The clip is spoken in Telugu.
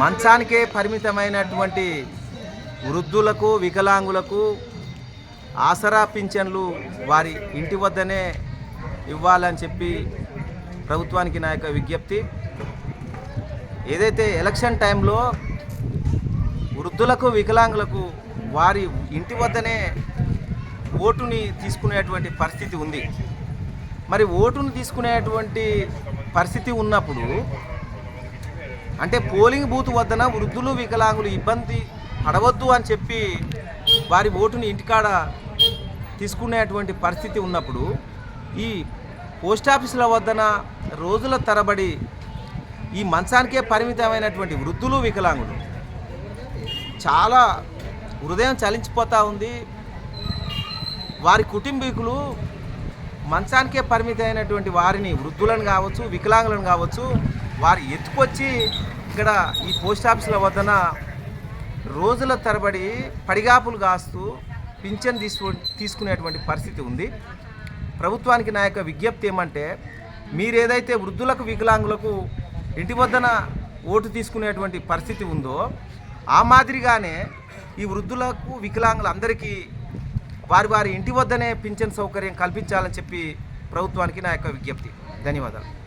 మంచానికే పరిమితమైనటువంటి వృద్ధులకు వికలాంగులకు ఆసరా పింఛన్లు వారి ఇంటి వద్దనే ఇవ్వాలని చెప్పి ప్రభుత్వానికి నా యొక్క విజ్ఞప్తి. ఏదైతే ఎలక్షన్ టైంలో వృద్ధులకు వికలాంగులకు వారి ఇంటి వద్దనే ఓటుని తీసుకునేటువంటి పరిస్థితి ఉంది. మరి ఓటును తీసుకునేటువంటి పరిస్థితి ఉన్నప్పుడు అంటే పోలింగ్ బూత్ వద్దన వృద్ధులు వికలాంగులు ఇబ్బంది పడవద్దు అని చెప్పి వారి ఓటుని ఇంటికాడ తీసుకునేటువంటి పరిస్థితి ఉన్నప్పుడు ఈ పోస్ట్ ఆఫీసుల వద్దన రోజుల తరబడి ఈ మంచానికే పరిమితమైనటువంటి వృద్ధులు వికలాంగులు చాలా హృదయం చలించిపోతూ ఉంది. వారి కుటుంబీకులు మంచానికే పరిమితమైనటువంటి వారిని వృద్ధులను కావచ్చు వికలాంగులను కావచ్చు వారు ఎత్తుకొచ్చి ఇక్కడ ఈ పోస్ట్ ఆఫీసుల వద్దన రోజుల తరబడి పడిగాపులు కాస్తూ పింఛన్ తీసుకో తీసుకునేటువంటి పరిస్థితి ఉంది. ప్రభుత్వానికి నా యొక్క విజ్ఞప్తి ఏమంటే మీరేదైతే వృద్ధులకు వికలాంగులకు ఇంటి వద్దన ఓటు తీసుకునేటువంటి పరిస్థితి ఉందో ఆ మాదిరిగానే ఈ వృద్ధులకు వికలాంగులందరికీ వారి వారి ఇంటి వద్దనే పింఛన్ సౌకర్యం కల్పించాలని చెప్పి ప్రభుత్వానికి నా యొక్క విజ్ఞప్తి. ధన్యవాదాలు.